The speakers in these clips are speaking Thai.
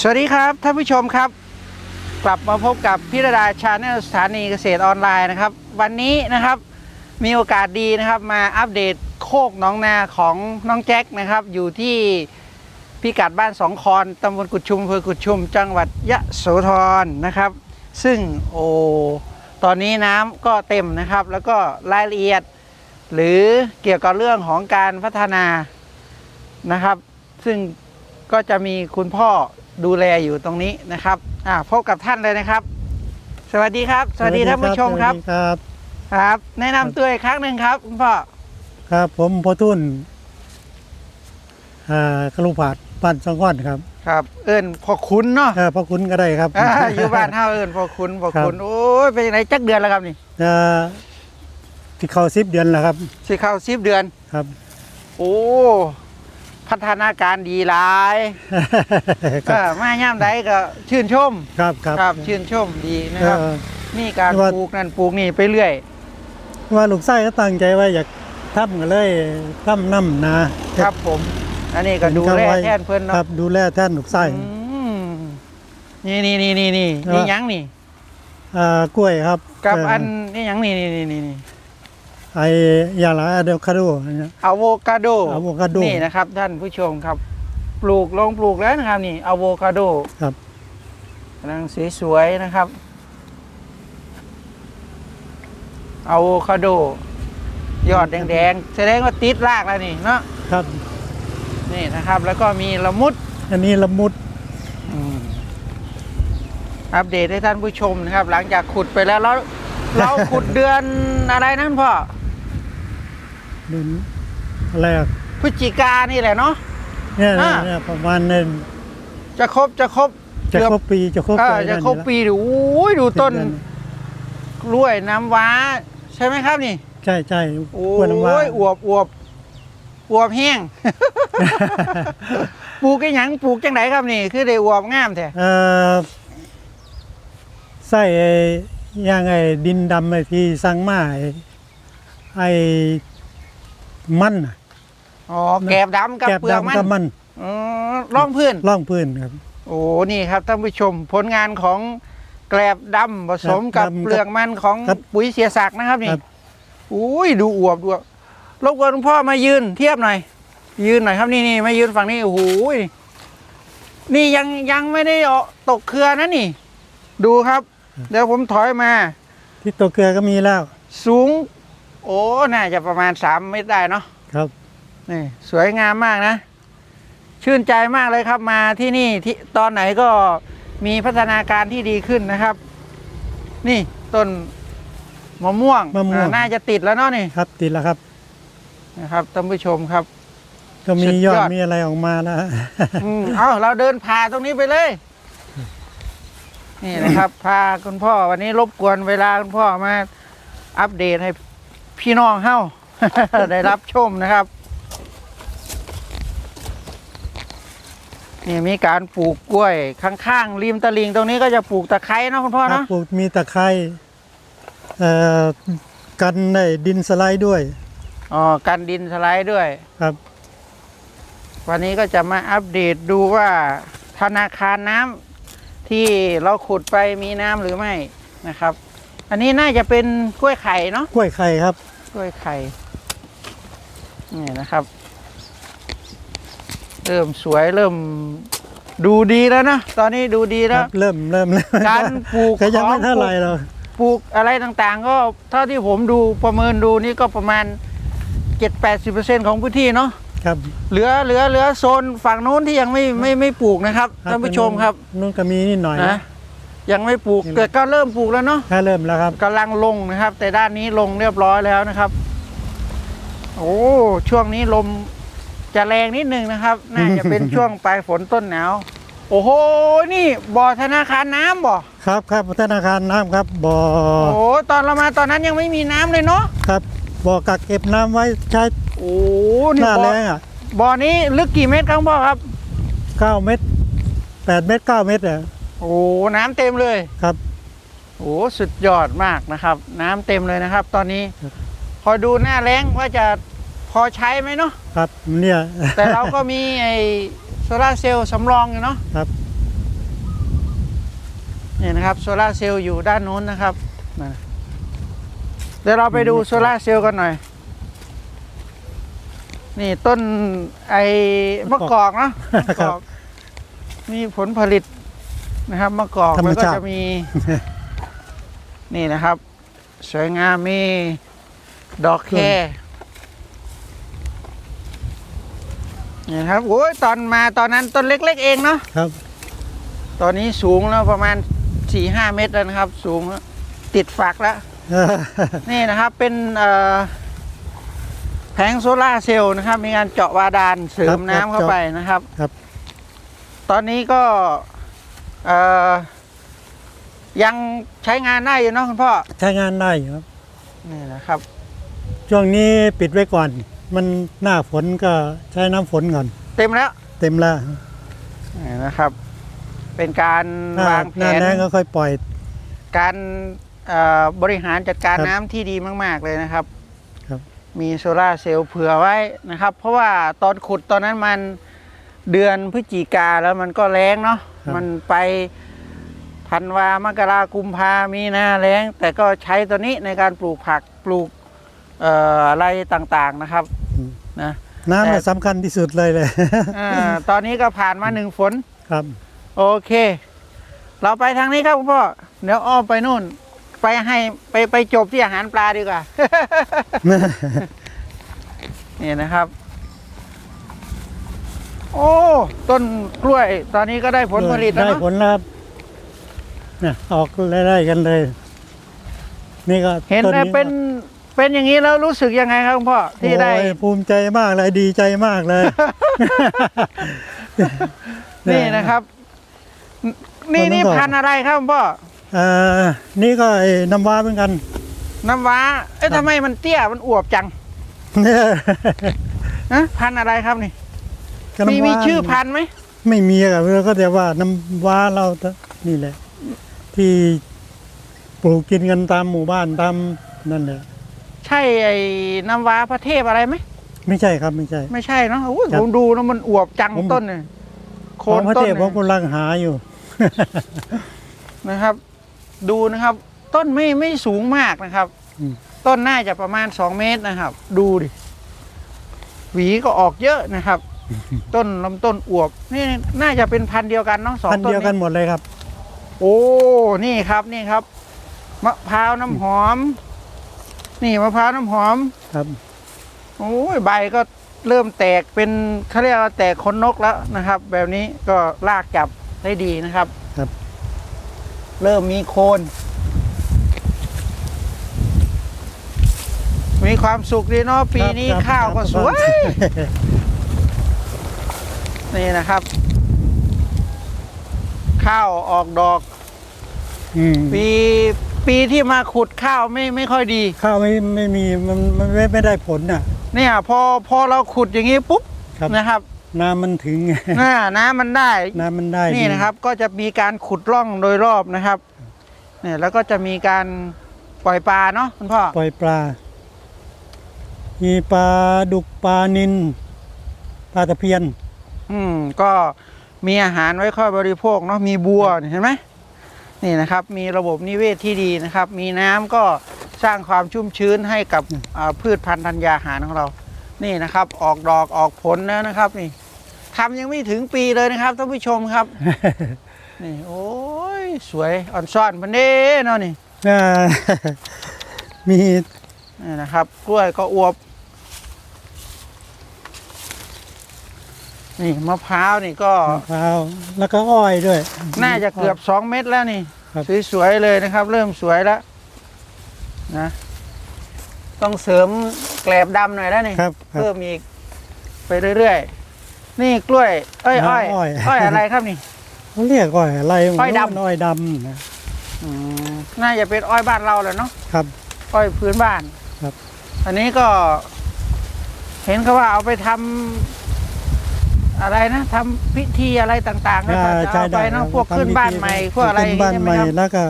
สวัสดีครับท่านผู้ชมครับ กลับมาพบกับพิรดาชาแนลสถานีเกษตรออนไลน์นะครับ วันนี้นะครับมีโอกาสดีนะครับมาอัปเดตโคกน้องนาของน้องแจ็คนะครับ อยู่ที่พิกัดบ้านสองคอนตำบลกุดชุมอำเภอกุดชุม จังหวัดยะโสธรนะครับ ซึ่งโอตอนนี้น้ำก็เต็มนะครับ แล้วก็รายละเอียด หรือเกี่ยวกับเรื่องของการพัฒนานะครับ ซึ่งก็จะมีคุณพ่อ ดูแลอยู่ตรงนี้นะครับอ่าพบกับท่านเลยนะครับ สวัสดีครับ สวัสดีท่านผู้ชมครับ สวัสดีครับ ครับ แนะนำตัวอีกครั้งหนึ่งครับคุณพ่อครับ ผมพอทุนอ่ากระลูกผาดบ้านสังก้อนครับครับ เอิญพอคุณเนาะเออพระคุณก็ได้ครับ อ่าอยู่บ้านเฮาเอิญพอคุณพอคุณครับโอ้ยเป็นยังไงจักเดือนแล้วครับนี่จะที่เข้าสิบเดือนแล้วครับ สิเข้าสิบเดือน ครับ โอ้ พัฒนาการดีหลายครัเอบอมาย่ามใดก็ชื่นชมครับครับครับชื่นชมดีนะเอครับอมีการว่า ปลูกนั่นปลูกนี่ไปเรื่อย ว่าลูกไส้ก็ตั้งใจว่าอยากทำกันเลยทำน้ำนะครับผม อันนี้ก็ดูแลไว้แทนเพิ่นคเนาะรับดูแลแท่นลูกไส้ อืมนี่นี่นี่นี่นี่เออนี่หยังนี่ อ่ากล้วยครับกับเอันนี่หยังนี่นี่นี่นี่นี่ ไอ้ยาลาอะโดคาโดเนี่ยอะโวคาโดอะโวคาโดนี่นะครับท่านผู้ชมครับ ปลูกลงปลูกแล้วนะครับนี่อะโวคาโดครับกำลังสวยๆนะครับอะโวคาโด ยอดแดงๆแสดงว่าติดรากแล้วนี่เนาะครับนี่นะครับ แล้วก็มีละมุด อันนี้ละมุดอัปเดตให้ท่านผู้ชมนะครับ หลังจากขุดไปแล้วเราเราขุดเดือนอะไรนั่นพ่อ เดือนอะไรอะพฤศจิกานี่แหละเนาะ เนี่ยอ่า เนี่ยประมาณเนี่ยจะครบจะครบจะเกือบครบปีจะครบเออปีจะนั่นครบนี่ละปีดูโอ้ยดูต้นเดือกล้วยน้ำว้า ใช่ไหมครับนี่ ใช่ใช่โอ้กล้วยน้ำว้ายอวบอวบอวบแห้ง ปลูกไอ้หยังปลูกจังไหนครับนี่ คือได้อวบงามแท้เอ่อใส่ไอ้ย่างไอ้ดินดำไอ้ที่สั่งมาไอ้ไอ้ มันน่ะอ๋อแกบดำกับแกบเปลือกมันดำกับมันอ๋อร่องพื้น ร่องพื้นครับ โอ้นี่ครับท่านผู้ชมผลงานของแกลบดำผสมกับแกลบดำเปลือกมันของครับปุ๋ยเสียศักดิ์นะครับนี่ครับ อุ้ยดูอวบดูอวบรบกวนหลวงพ่อมายืนเทียบหน่อย ยืนหน่อยครับนี่นี่มายืนฝั่งนี้โอ้โหนี่ยังยังไม่ได้เอาตกเครือนะนี่ ดูครับ เดี๋ยวผมถอยมา ที่ตัวเกลือก็มีแล้ว สูง โอ้ น่าจะประมาณสามเมตรได้เนาะครับนี่สวยงามมากนะ ชื่นใจมากเลยครับมาที่นี่ที่ตอนไหนก็มีพัฒนาการที่ดีขึ้นนะครับ นี่ต้นมะม่วงมะม่วงอ่าน่าจะติดแล้วเนาะนี่ครับติดแล้วครับนะครับท่านผู้ชมครับ ก็มีสุดยยออด ดมีอะไรออกมาแล้ว อืมเอาเราเดินผ่าตรงนี้ไปเลย นี่นะครับ พาคุณพ่อวันนี้รบกวนเวลาคุณพ่อมาอัปเดตให้ พี่น้องเฮ้า ได้รับชมนะครับนี่มีการปลูกกล้วยข้างๆริมตลิ่งตรงนี้ก็จะปลูกตะไคร้เนาะคุณพ่อครับเนาะปลูกมีตะไคร้เอ่อกันได้ดินสไลด์ด้วยอ๋อกันดินสไลด์ด้วยครับ วันนี้ก็จะมาอัปเดตดูว่าธนาคารน้ำที่เราขุดไปมีน้ำหรือไม่นะครับ อันนี้น่าจะเป็นกล้วยไข่เนาะกล้วยไข่ครับ กล้วยไข่นี่นะครับ เริ่มสวยเริ่มดูดีแล้วนะตอนนี้ดูดีคแล้รัว บเริ่มเริ่มเริ่มการปลูกก็ยังไม่ของ เท่าไหร่หรอกปลูกอะไรต่างๆ ก็เท่าที่ผมดูประเมินดูนี่ก็ประมาณ 7-80%ของพื้นที่เนาะครับ เหลือเหลือเหลือโซนฝั่งนู้นที่ยังไม่ไม่ไม่ปลูกนะครับท่านผู้ชมครับ นู่นก็มีนิดหน่อยนะ ยังไม่ปลูกนี่แต่ก็เริ่มปลูกแล้วเนาะถ้าเริ่มแล้วครับกำลังลงนะครับ แต่ด้านนี้ลงเรียบร้อยแล้วนะครับ โอ้ช่วงนี้ลมจะแรงนิดนึงนะครับ น่าจะเป็นช่วงปลายฝนต้นหนาวโอ้โห นี่บ่อธนาคารน้ำบ่ครับครับธนาคารน้ำครับบ่อโอ้ตอนเรามาตอนนั้นยังไม่มีน้ำเลยเนาะครับบ่อกักเก็บน้ำไว้ใช้โอ้หนี่น้าบ่อแรงอะบ่อนี้ลึกกี่เมตรครับพ่อครับเก้าเมตรแปดเมตรเก้าเมตรอะ โอ้น้ำเต็มเลยครับ โอ้สุดยอดมากนะครับ น้ำเต็มเลยนะครับ ตอนนี้ครับคอยดูหน้าแรงว่าจะพอใช้ไหมเนาะ ครับเนี่ยแต่เราก็มีไอ้โซลาร์เซลล์สำรองอยู่เนาะครับนี่นะครับโซลาร์เซลล์อยู่ด้านนู้นนะครับนะเดี๋ยวเราไปดูโซลาร์เซลล์กันหน่อย นี่ต้นไอ้มะกอกเนาะมะกอกมีผลผลิต นะครับมะกอกธรรมแล้วก็ชาติ จะมี นี่นะครับ สวยงามมีดอกแคนี่นะครับโอ้ยตอนมาตอนนั้นต้นเล็ก ๆ เองเนาะครับ ตอนนี้สูงแล้วประมาณสี่ห้าเมตรแล้วนะครับ สูงแล้วติดฝักแล้วนี่นะครับเป็นเอ่อแผงโซลาร์เซลล์นะครับ มีการเจาะบาดาลเสริครัมบน้ำเข้าเจาะไปนะครับ ครับ ตอนนี้ก็ เอ่อยังใช้งานได้อยู่เนาะคุณพ่อใช้งานได้อยู่ครับ นี่นะครับ ช่วงนี้ปิดไว้ก่อน มันหน้าฝนก็ใช้น้ำฝนก่อน เต็มแล้วเต็มแล้วนี่นะครับ เป็นการถ้าวางแผหน้าน แรงก็ค่อยปล่อย การเอ่อบริหารจัดการครับน้ำที่ดีมาก ๆ เลยนะครับ ครับ มีโซลาร์เซลล์เผื่อไว้นะครับ เพราะว่าตอนขุดตอนนั้นมันเดือนพฤศจิกาแล้วมันก็แรงเนาะครับ มันไปธันวามกรากุมภามีนาแรงแต่ก็ใช้ตัวนี้ในการปลูกผักปลูกเอ่ออะไรต่างๆนะครับอืมนะน้ำแต่น่ะสำคัญที่สุดเลยเลยอ่าตอนนี้ก็ผ่านมาหนึ่งฝนครับ โอเค เราไปทางนี้ครับคุณพ่อเดี๋ยวอ้อมไปนู่น ไปให้ไปไปจบที่อาหารปลาดีกว่า นี่นะครับ โอ้ ต้นกล้วย ตอนนี้ก็ได้ผลผลิตแล้วได้เนาะผลแล้วครับเนี่ยออกไล่ๆกันเลย นี่ก็เห็นต้แล้วเป็นเป็นอย่างนี้แล้วรู้สึกยังไงครับคุณพ่อที่ได้ โอ้ยภูมิใจมากเลยดีใจมากเลย นี่นะครับ นี่มันต้องนี่บอกพันธุ์อะไรครับคุณพ่อ เอ่อนี่ก็ไอ้น้ำว้าเหมือนกัน น้ำว้า เอ๊ะครับทำไมมันเตี้ย มันอวบจัง เนี่ยนะพันธุ์อะไรครับนี่ ก็มีน้ำว้ามีชื่อพันธุ์ไหมไม่มีอะเราก็แต่ว่าน้ำว้าเรานี่แหละ ที่ปลูกกินกันตามหมู่บ้านตามนั่นแหละ ใช่ไอ้น้ำว้าพระเทพอะไรไหมไม่ใช่ครับไม่ใช่ ไม่ใช่เนาะโอ้ยครับผมดูแล้วมันอวบจังผม ต้นเนี่ยโคของนพระต้นเทพผมเนี่ยกำลังหาอยู่ นะครับ ดูนะครับ ต้นไม่ไม่สูงมากนะครับ อืม ต้นน่าจะประมาณสองเมตรนะครับ ดูดิหวีก็ออกเยอะนะครับ ต้นลำต้นอวบนี่น่าจะเป็นพันธุ์เดียวกันเนาะสองพันธุ์ต้นเดียวกันนี้หมดเลยครับ โอ้นี่ครับนี่ครับมะพร้าวน้ำหอม นี่มะพร้าวน้ำหอม ครับ โอ้ยใบก็เริ่มแตกเป็นเขาเรียกว่าแตกขนนกแล้วนะครับ แบบนี้ก็ลากจับได้ดีนะครับครับ เริ่มมีโคน มีความสุขดีเนาะปีนี้ครับข้าวก็ครับสวย นี่นะครับ ข้าวออกดอกอืมปีปีที่มาขุดข้าวไม่ไม่ค่อยดี ข้าวไม่ไม่มีมันมันไม่ไม่ได้ผลน่ะ เนี่ย พอพอเราขุดอย่างนี้ปุ๊บครับนะครับ น้ำมันถึงน่าน้ำมันได้ น้ำมันได้นี่ดีนะครับ ก็จะมีการขุดร่องโดยรอบนะครับ เนี่ยแล้วก็จะมีการปล่อยปลาเนาะคุณพ่อปล่อยปลา มีปลาดุกปลานินปลาตะเพียน อืมก็มีอาหารไว้ค่อยบริโภคเนาะมีบัวนี่เห็นไหมนี่นะครับ มีระบบนิเวศที่ดีนะครับ มีน้ำก็สร้างความชุ่มชื้นให้กับอ่าพืชพันธุ์ธัญญาหารของเรา นี่นะครับ ออกดอกออกผลแล้วนะครับ นี่ทำยังไม่ถึงปีเลยนะครับท่านผู้ชมครับ นี่ โอ้ยสวยอ่อนซ่อนพันเด้เนาะนี่อ่ามีนี่นะครับ กล้วยก็อวบ นี่มะพร้าวนี่ก็มะพร้าวแล้วก็อ้อยด้วย น่าจะเกือบสองเม็ดแล้วนี่ ครับ สวยๆเลยนะครับ เริ่มสวยแล้วนะ ต้องเสริมแกลบดำหน่อยแล้วนี่ ครับครับ เพิ่มอีกไปเรื่อยๆ นี่กล้วย เอ้ยอ้อยอ้อยอ้อยอะไรครับนี่ เขาเรียกอ้อยอะไรอ้อยดำ อ้อยดำนะอืมน่าจะเป็นอ้อยบ้านเราแหละเนาะ ครับ อ้อยพื้นบ้านครับ อันนี้ก็ เห็นเขาว่าเอาไปทำ อะไรนะทำพิธีอะไรต่างๆนะอ่าจะใช่เอาไปได้เนาะครับพวกขึ้นทำพิธีบ้านใหม่พวกอะไรอขึ้ย่านงบ้านงี้ใช่ไหใหมม่ครับแล้วก็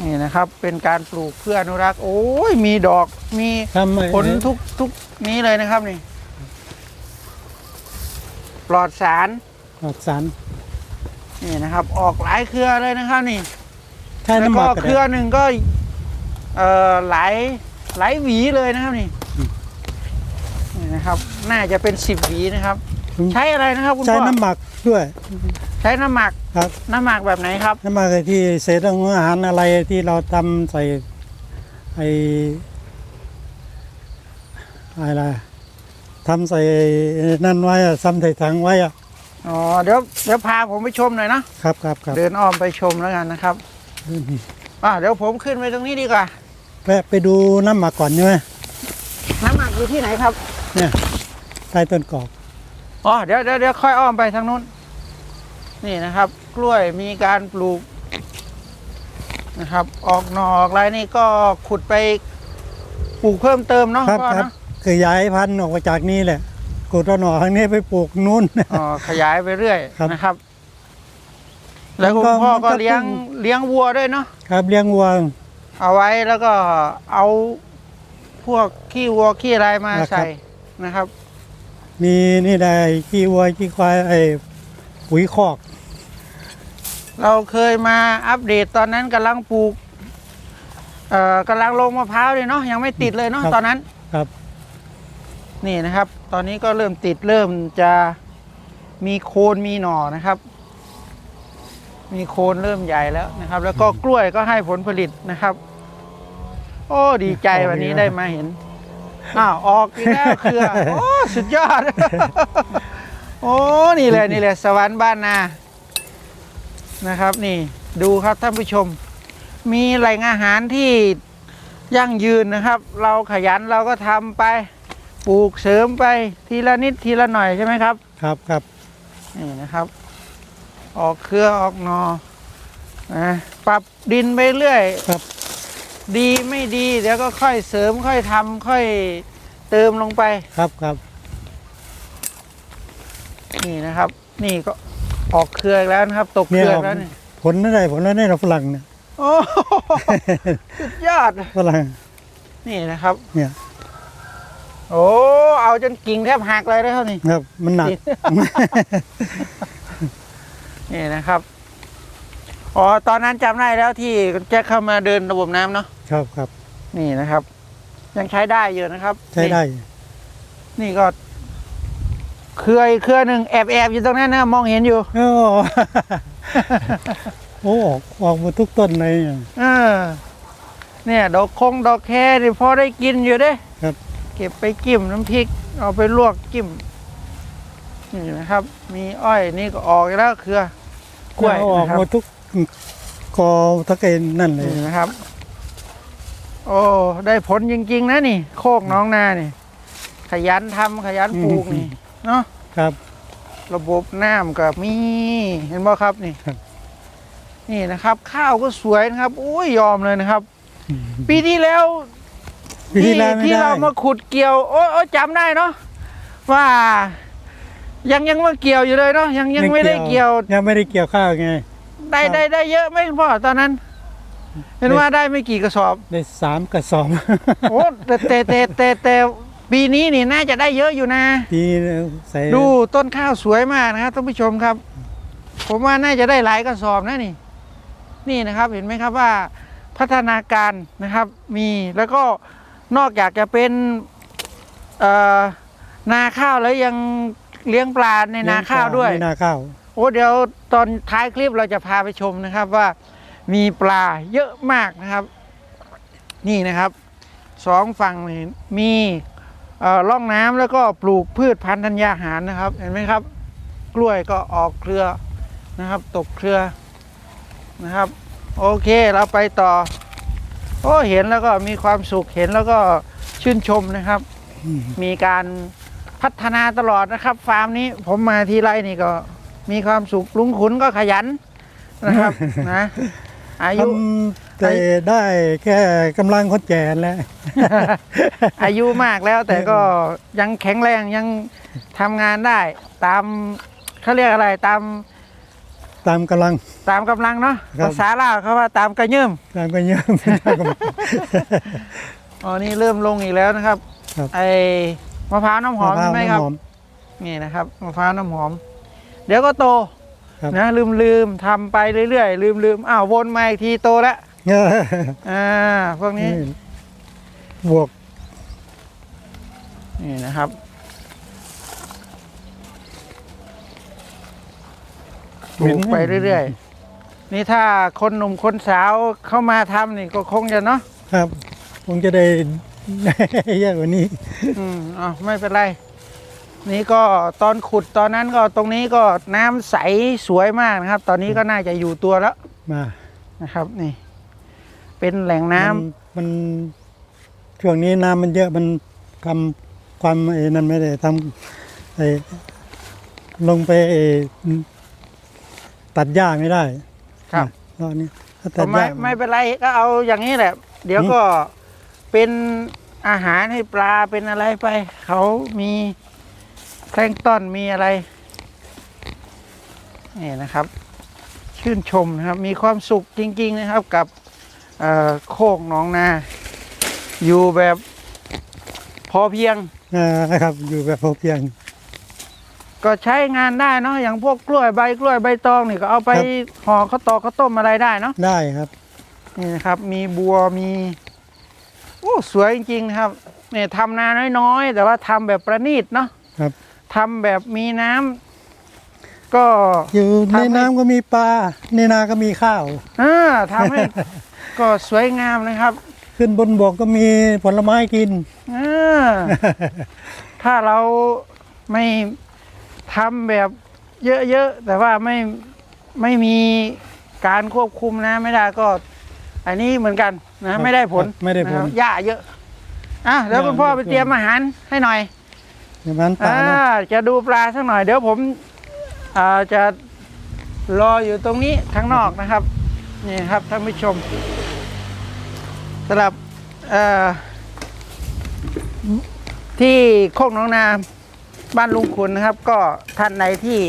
นี่นะครับ เป็นการปลูกเพื่ออนุรักษ์โอ้ยมีดอกมีทำไอ้ผลทุกทุกนี้เลยนะครับนี่ ปลอดสารออกสารนี่นะครับ ออกหลายเครือเลยนะครับนี่ ใช้แล้วน้ำหก็มักเครือหนึ่งก็เอ่อหลายหลายหวีเลยนะครับนี่นี่นะครับ น่าจะเป็นสิบหวีนะครับ ใช้อะไรนะครับคุณใช้พ่อน้ำหมักด้วยใช้น้ำหมักครับ น้ำหมักแบบไหนครับ น้ำหมักที่เศษอาหารอะไรที่เราทำใส่ไอ้อะไรทำใส่นั่นไว้อะทำใส่ถังไว้อะอ๋อ เดี๋ยวเดี๋ยวพาผมไปชมหน่อยเนาะครับครับครับเดินอ้อมไปชมแล้วกันนะครับอ่าเดี๋ยวผมขึ้นไปตรงนี้ดีกว่าแวะไปดูน้ำหมักก่อนใช่ไหมน้ำหมักอยู่ที่ไหนครับ เนี่ยใต้ต้นกอก อ๋อเดี๋ยวเดี๋ยวเดี๋ยวค่อยอ้อมไปทางนู้น นี่นะครับ กล้วยมีการปลูกนะครับ ออกหน่อออกอะไรนี่ก็ขุดไปปลูกเพิ่มเติมเนาะครับพ่อครับ เนาะคือย้ายพันธุ์ออกมาจากนี่แหละกูต้นหน่อทางนี้ไปปลูกนู้นอ๋อขยายไปเรื่อยครับนะครับ แล้วคุณก็พ่อมันก็ก็เลี้ยงต้องเลี้ยงวัวด้วยเนาะ ครับเลี้ยงวัว เอาไว้แล้วก็เอาพวกขี้วัวขี้อะไรมานะครับ ใส่นะครับ มีนี่ได้ขี้วัวขี้ควายไอ้ปุ๋ยคอก เราเคยมาอัปเดตตอนนั้นกำลังปลูกเอ่อกำลังลงมะพร้าวเลยเนาะยังไม่ติดเลยเนาะครับ ตอนนั้น ครับ นี่นะครับ ตอนนี้ก็เริ่มติดเริ่มจะมีโคนมีหน่อนะครับ มีโคนเริ่มใหญ่แล้วนะครับ แล้วก็กล้วยก็ให้ผลผลิตนะครับ โอ้ดีใจวันนี้ได้มาเห็น อ้าวออกอีกแล้วเครือโอ้สุดยอด โอ้นี่แหละนี่แหละสวรรค์บ้านนานะครับ นี่ดูครับท่านผู้ชม มีแหล่งอาหารที่ยั่งยืนนะครับ เราขยันเราก็ทำไปปลูกเสริมไปทีละนิดทีละหน่อยใช่ไหมครับ ครับครับนี่นะครับ ออกเครือออกหนอนะปรับดินไปเรื่อยครับ ดีไม่ดีเดี๋ยวก็ค่อยเสริมค่อยทำค่อยเติมลงไปครับครับนี่นะครับ นี่ก็ออกเครืออีกแล้วนะครับ ตกเคเนี่ยรือออกแล้วนี่ผลอะไรผลอะไรเราฝรั่งเนี่ย โอ้สุดยอดฝรั่งนี่นะครับ เนี่ยโอ้เอาจนกิ่งแทบหักเลยนะครับนี่ ครับ มันหนัก นี่นะครับ อ๋อตอนนั้นจำได้แล้วที่แจ็คเข้ามาเดินระบบน้ำเนาะครับครับนี่นะครับ ยังใช้ได้อยู่นะครับใช้ได้ นี่นี่ก็ เครืออีกเครือหนึ่งแอบแอบอยู่ตรงนั้นนะมองเห็นอยู่ โอ้ โอ้ออกออกหมดทุกต้นเลยเนี่ย เออเนี่ยดอกคงดอกแคนี่พอได้กินอยู่เด้ครับ เก็บไปจิ้มน้ำพริก เอาไปลวกจิ้มนี่นะครับ มีอ้อยนี่ก็ออกแล้วเครือกล้วยเอาออกนะครับหมดทุก กอทักเกนนั่นเลยนี่นะครับ โอ้ ได้ผลจริง ๆ นะนี่ โคกน้องนานี่ ขยันทำขยันปลูกนี่ เนาะครับ ระบบน้ำกับมี เห็นบ่ครับนี่ครับนี่นะครับ ข้าวก็สวยนะครับอุ้ยยอมเลยนะครับ ปีที่แล้วปีที่แล้วไม่ที่ได้เรามาขุดเกี่ยว โอ้โอ้จำได้เนาะว่า ยังยังมาเกี่ยวอยู่เลยเนาะยังยังไม่ได้เกี่ยว ยังไม่ได้เกี่ยวข้าวไง ได้ครับได้ได้เยอะไหมคุณพ่อตอนนั้น เห็นว่าได้ไม่กี่กระสอบ ได้สามกระสอบโอ้แต่แต่แต่แต่แต่ปีนี้นี่น่าจะได้เยอะอยู่นะ ปีใส่ดูต้นข้าวสวยมากนะครับท่านผู้ชมครับ ผมว่าน่าจะได้หลายกระสอบนะนี่ นี่นะครับเห็นไหมครับว่าพัฒนาการนะครับมีแล้วก็นอกจากจะเป็นเอ่อนาข้าวแล้วยังเลี้ยงปลาในนาข้าวด้วยในนาข้าว โอ้เดี๋ยวตอนท้ายคลิปเราจะพาไปชมนะครับว่ามีปลาเยอะมากนะครับ นี่นะครับสองฝั่งนี่มีเอ่อร่องน้ำแล้วก็ปลูกพืชพันธุ์ธัญญาหารนะครับ เห็นไหมครับ กล้วยก็ออกเครือนะครับ ตกเครือนะครับ โอเคเราไปต่อโอ้เห็นแล้วก็มีความสุขเห็นแล้วก็ชื่นชมนะครับอืมมีการพัฒนาตลอดนะครับ ฟาร์มนี้ผมมาทีไรนี่ก็ มีความสุขลุงขุนก็ขยันนะครับนะอายุทำแต่ได้แค่กำลังคนแก่แหล้ว อายุมากแล้วแต่ก็ยังแข็งแรงยังทำงานได้ ตามเขาเรียกอะไรตาม ตามกำลัง ตามกำลังเนาะครับภาษาลาวเขาว่าตามกระเยิ่มตามกันเยอะอ๋อนี่เริ่มลงอีกแล้วนะครับครับไอ้มะพร้าวน้ำหอมใช่ไหมครับน้ำหอมนี่นะครับมะพร้าวน้ำหอม เดี๋ยวก็โตครับ นะลืมลืมทำไปเรื่อยๆลืมลืมอ้าววนมาอีกทีโตแล้วเอออ่าพวกนี้บวกนี่นะครับ ปลูกไปเรื่อยๆ นี่ถ้าคนหนุ่มคนสาวเข้ามาทำนี่ก็คงจะเนาะครับคงจะได้เยอะกว่านี้ อืมอ๋อไม่เป็นไร นี่ก็ตอนขุดตอนนั้นก็ตรงนี้ก็น้ำใสสวยมากนะครับ ตอนนี้ก็น่าจะอยู่ตัวแล้วมานะครับนี่ เป็นแหล่งน้ำมันมันช่วงนี้น้ำมันเยอะมันทำความไอ้นั้นไม่ได้ทำไอ้ลงไปไอ้ตัดหญ้าไม่ได้ ครับตอนนี้ถ้าก็ตัดหไม่ญ้าไม่เป็นไรก็เอาอย่างนี้แหละ เดี๋ยวก็เป็นอาหารให้ปลาเป็นอะไรไป เขามี แพลงก์ต้นมีอะไรนี่นะครับ ชื่นชมนะครับ มีความสุขจริง ๆ นะครับกับเอ่อโคกหนองนา อยู่แบบพอเพียงอ่าครับอยู่แบบพอเพียง ก็ใช้งานได้เนาะอย่างพวกกล้วยใบกล้วยใบตองนี่ก็เอาไปครับห่อข้าวตอกข้าวต้มอะไรได้เนาะได้ครับนี่นะครับ มีบัวมีโอ้สวยจริงๆนะครับเนี่ยทำนาน้อยๆ แต่ว่าทำแบบประณีตเนาะครับ ทำแบบมีน้ำก็อยู่ทำให้ในน้ำก็มีปลาในนาก็มีข้าวเออทำให้ก็สวยงามนะครับ ขึ้นบนบกก็มีผลไม้กินเออถ้าเราไม่ทำแบบเยอะๆแต่ว่าไม่ไม่มีการควบคุมนะไม่ได้ก็ อันนี้เหมือนกันนะ ไม่ได้ผลครับไม่ได้ผลนะครับหญ้าเยอะอะแล้วหญ้าคุณพ่อเยอะไปเตรียมอาหารให้หน่อย อย่างนั้นปลาอ่านะจะดูปลาสักหน่อย เดี๋ยวผมอ่าจะรออยู่ตรงนี้ข้างนอกนะครับ นี่ครับท่านผู้ชมสำหรับเอ่อที่โคกหน้องนาบ้านลุงคุณนะครับ ก็ท่านไหนที่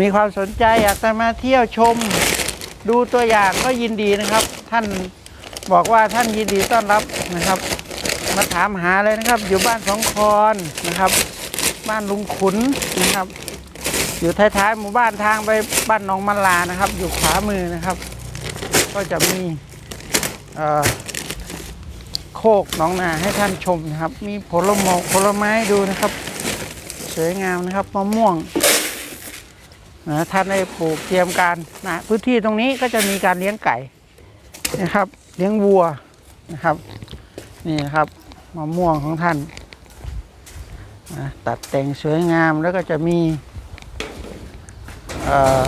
มีความสนใจอยากจะมาเที่ยวชม ดูตัวอย่างก็ยินดีนะครับ ท่านบอกว่าท่านยินดีต้อนรับนะครับ มาถามหาเลยนะครับ อยู่บ้านสองคอนนะครับ บ้านลุงขุนนะครับ อยู่ท้ายๆหมู่บ้านทางไปบ้านหนองมะลานะครับ อยู่ขวามือนะครับ ก็จะมีโคกหนองนาให้ท่านชมนะครับ มีผลไม้ผลไม้ดูนะครับ สวยงามนะครับมะม่วงนะท่านได้ปลูกเตรียมการนะพื้นที่ตรงนี้ก็จะมีการเลี้ยงไก่นะครับ เลี้ยงวัวนะครับ นี่นะครับ มะม่วงของท่านนะตัดแต่งสวยงามแล้วก็จะมีเอ่อ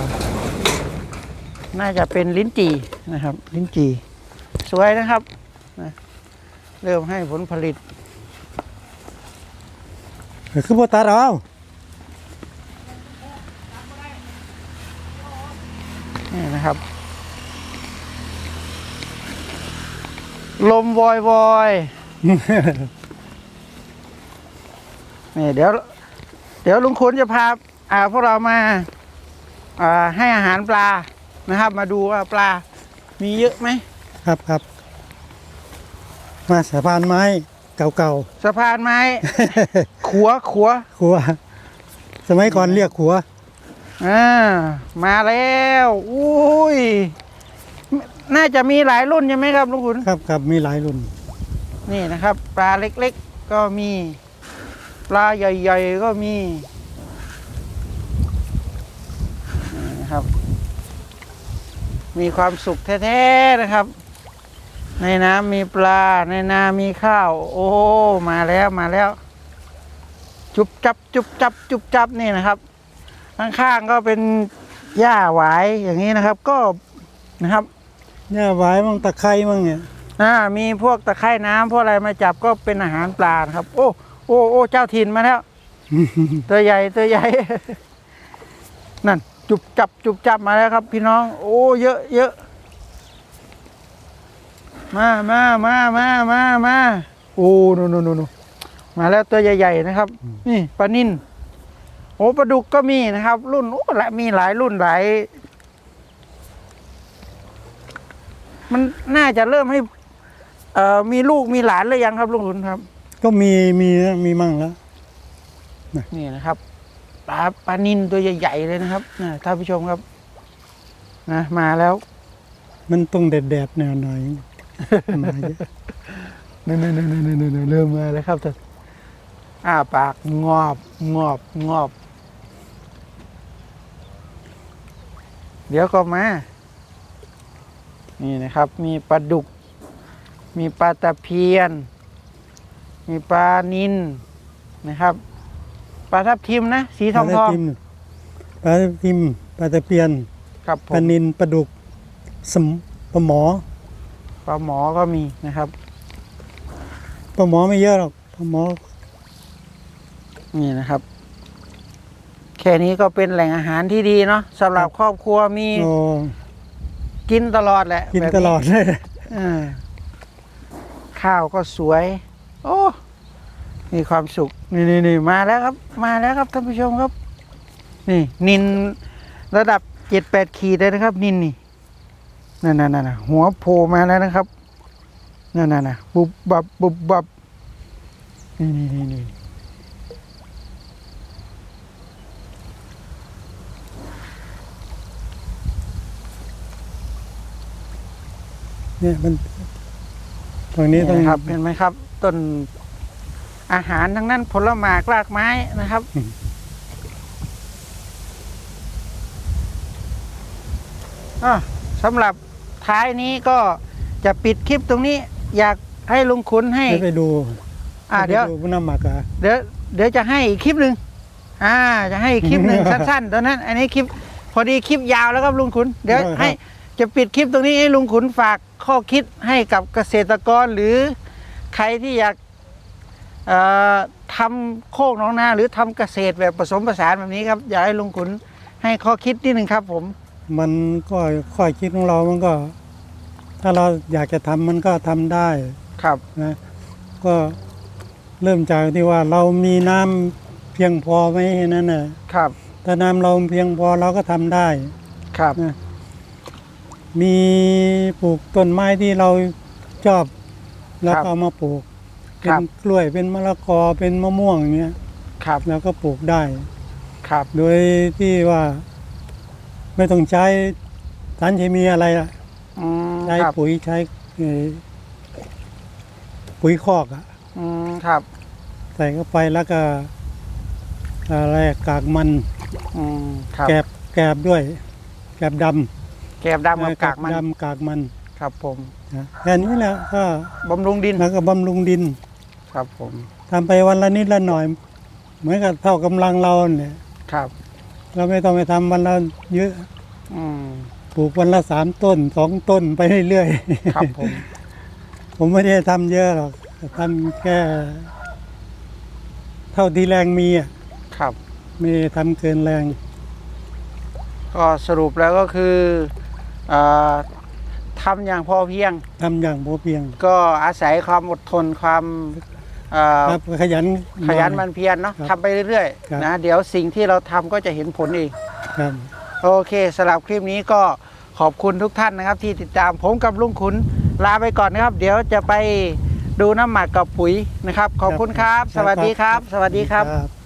น่าจะเป็นลิ้นจี่นะครับ ลิ้นจี่สวยนะครับนะเริ่มให้ผลผลิตคือโบตัดเอานี่นะครับ ลมวอยวอย นี่เดี๋ยว เดี๋ยวลุงคุณจะพาอ่าพวกเรามาอ่าให้อาหารปลานะครับ มาดูว่าปลา มีเยอะไหมครับครับ มาสะพานไม้เก่าสะพานไม้ ๆ ขัวขัวขัว สมัยก่อนเรียกขัว อ่ามาแล้วอุ้ย น่าจะมีหลายรุ่นใช่ไหมครับลุงคุณ ครับครับมีหลายรุ่น นี่นะครับ ปลาเล็กๆก็มี ปลาใหญ่ๆก็มีนะครับ มีความสุขแท้ๆนะครับ ในน้ำมีปลาในนามีข้าว โอ้มาแล้วมาแล้ว จุบจับจุบจับจุบจับนี่นะครับข้างๆก็เป็นหญ้าหวายอย่างนี้นะครับ ก็นะครับเนี่ยหวายมั่งตะไคร้มั่งเนี่ย อ่ามีพวกตะไคร่น้ำพวกอะไรมาจับก็เป็นอาหารปลานะครับ โอ้โอ้โอ้เจ้าถิ่นมาแล้ว ตัวใหญ่ตัวใหญ่ นั่น จุบจับ จุบจับมาแล้วครับ พี่น้อง โอ้เยอะเยอะมามามามามามาโอ้นูนนูนนูนมาแล้วตัวใหญ่ ๆ นะครับ นี่ปลานินโอ้ปลาดุกก็มีนะครับ รุ่นโอ้ละมีหลายรุ่นหลายมันน่าจะเริ่มให้เอ่อมีลูกมีหลานหรือยังครับลุงหุนครับ ก็มีมีมีมั่งแล้วนี่นะครับปลาปลานินตัวใหญ่ๆเลยนะครับนะท่านผู้ชมครับนะมาแล้ว มันต้องแดดๆแนวหน่อยมาเยอะนี่นี่นี่นี่นี่เริ่มมาแล้วครับท่านอ้าปากงอบงอบงอบ เดี๋ยวก็มา นี่นะครับ มีปลาดุก มีปลาตะเพียน มีปลานินนะครับ ปลาทับทิมนะ สีทองทองปลาทับทิมปลาตะเพียนครับผปลามนินปลาดุกสมปลาหมอปลาหมอก็มีนะครับปลาหมอไม่เยอะหรอกปลาหมอนี่นะครับ แค่นี้ก็เป็นแหล่งอาหารที่ดีเนาะสำหรับครอบครัวมีโอ้กินตลอดแหละ กินแบบตลอดเลยเออ ข้าวก็สวย โอ้ มีความสุข นี่นี่นี่มาแล้วครับ มาแล้วครับท่านผู้ชมครับ นี่ นินระดับเจ็ดแปดขีดเลยนะครับ นินนี่นั่นนั่นนั่นหัวโผล่มาแล้วนะครับนั่นนั่นน่ะบุบบับบุบบับนี่นี่นี่นี่เนี่ยมัน ตรงนี้นี่ต้องนะครับเห็นไหมครับต้นอาหารทั้งนั้นผลไม้รากไม้นะครับอะสำหรับท้ายนี้ก็จะปิดคลิปตรงนี้ อยากให้ลุงขุนให้ให้ไปดู อ่าเดี๋ยวไปดูน้ำหมักอะเดี๋ยวเดี๋ยวจะให้อีกคลิปหนึ่งอ่า จะให้อีกคลิปหนึ่งสั้นๆตอนนั้น อันนี้คลิป พอดีคลิปยาวแล้วครับลุงขุนเดี๋ยวให้ จะปิดคลิปตรงนี้ให้ลุงขุนฝากข้อคิดให้กับเกษตรกรหรือใครที่อยากเอ่อทำโคกหน้องนาหรือทำเกษตรแบบผสมผสานแบบนี้ครับอยากให้ลุงขุนให้ข้อคิดนิดหนึ่งครับ ผม มันก็ข้อคิดของเรามันก็ ถ้าเราอยากจะทำมันก็ทำได้ครับนะก็เริ่มจากที่ว่าเรามีน้ำเพียงพอไหมแค่นั้นน่ะครับ ถ้าน้ำเราเพียงพอเราก็ทำได้ครับนะ มีปลูกต้นไม้ที่เราชอบแล้วก็เอามาปลูก เป็นกล้วยเป็นมะละกอเป็นมะม่วงอย่างเงี้ยครับแล้วก็ปลูกได้ ครับโดยที่ว่าไม่ต้องใช้สารเคมีอะไรล่ะอืมใช้ครับปุ๋ยใช้เอ่อปุ๋ยคอกอะอืมครับใส่เข้าไปแล้วก็อะไรกากมัน อืมครับแกบแกบด้วย แกบด แกบำดำกับกากมันดำกากมันครับผมนะแค่นี้แหละก็บำรุงดินแล้วก็บำรุงดิน ครับผมทำไปวันละนิดละหน่อย เหมือนกับเท่ากำลังเราเนี่ยครับ เราไม่ต้องไปทำวันละเยอะอืมปลูกวันละสามต้นสองต้นไปเรื่อยๆครับผม ผมไม่ได้ทำเยอะหรอกทำแค่เท่าที่แรงมีอะครับ ไม่ได้ทำเกินแรง ก็สรุปแล้วก็คือเออ ทำอย่างพอเพียง ทำอย่างพอเพียง ก็อาศัยความอดทนความเอ่อครับขยันขยันหมันเพียรเนาะครับทำไปเรื่อยครับๆนะเดี๋ยวสิ่งที่เราทำก็จะเห็นผลเองครับโอเคสำหรับคลิปนี้ก็ขอบคุณทุกท่านนะครับ ที่ติดตามผมกับลุงขุนลาไปก่อนนะครับ เดี๋ยวจะไปดูน้ำหมักกับปุ๋ยนะครับ ขอบคุณครับ สวัสดีครับ สวัสดีครับครับ